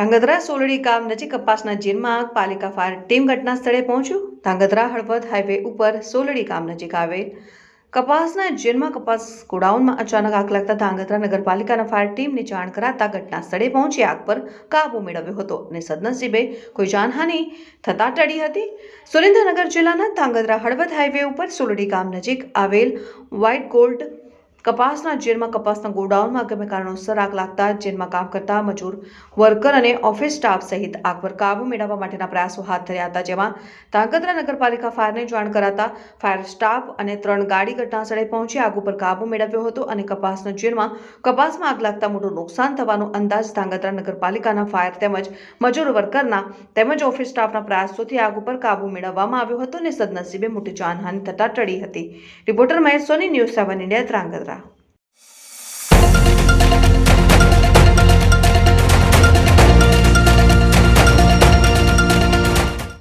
ધાંગધ્રા સોલડી ગામ નજીક કપાસના જીનમાં પાલિકા ફાયર ટીમ ઘટના સ્થળે પહોંચ્યું. ધાંગધ્રા હળવદ હાઈવે ઉપર સોલડી ગામ નજીક આવેલ. કપાસના જીનમાં કપાસ ગોડાઉનમાં અચાનક આગ લાગતા ધાંગધ્રા નગરપાલિકાના ફાયર ટીમને જાણ કરાતા ઘટના સ્થળે પહોંચી આગ પર કાબુ મેળવ્યો હતો અને સદનસીબે કોઈ જાનહાનિ થતા ટળી હતી. સુરેન્દ્રનગર જિલ્લાના ધાંગધ્રા હળવદ હાઈવે ઉપર સોલડી ગામ નજીક આવેલ વ્હાઇટ ગોલ્ડ કપાસના જેલમાં કપાસના ગોડાઉનમાં ગમે કારણોસર આગ લાગતા જેલમાં કામ કરતા મજૂર, વર્કર અને ઓફિસ સ્ટાફ સહિત આગ પર કાબુ મેળવવા માટેના પ્રયાસો હાથ ધર્યા હતા, જેમાં ધાંગધ્રા નગરપાલિકા ફાયરને જાણ કરાતા ફાયર સ્ટાફ અને ત્રણ ગાડી ઘટનાસ્થળે પહોંચી આગ ઉપર કાબુ મેળવ્યો હતો અને કપાસના જેલમાં કપાસમાં આગ લાગતા મોટું નુકસાન થવાનો અંદાજ ધાંગધ્રા નગરપાલિકાના ફાયર તેમજ મજૂર વર્કરના તેમજ ઓફિસ સ્ટાફના પ્રયાસોથી આગ ઉપર કાબુ મેળવવામાં આવ્યો હતો અને સદનસીબે મોટી જાનહાનિ થતા ટળી હતી. Reporter Mahesh Soni, news seven India, Dhrangadhra.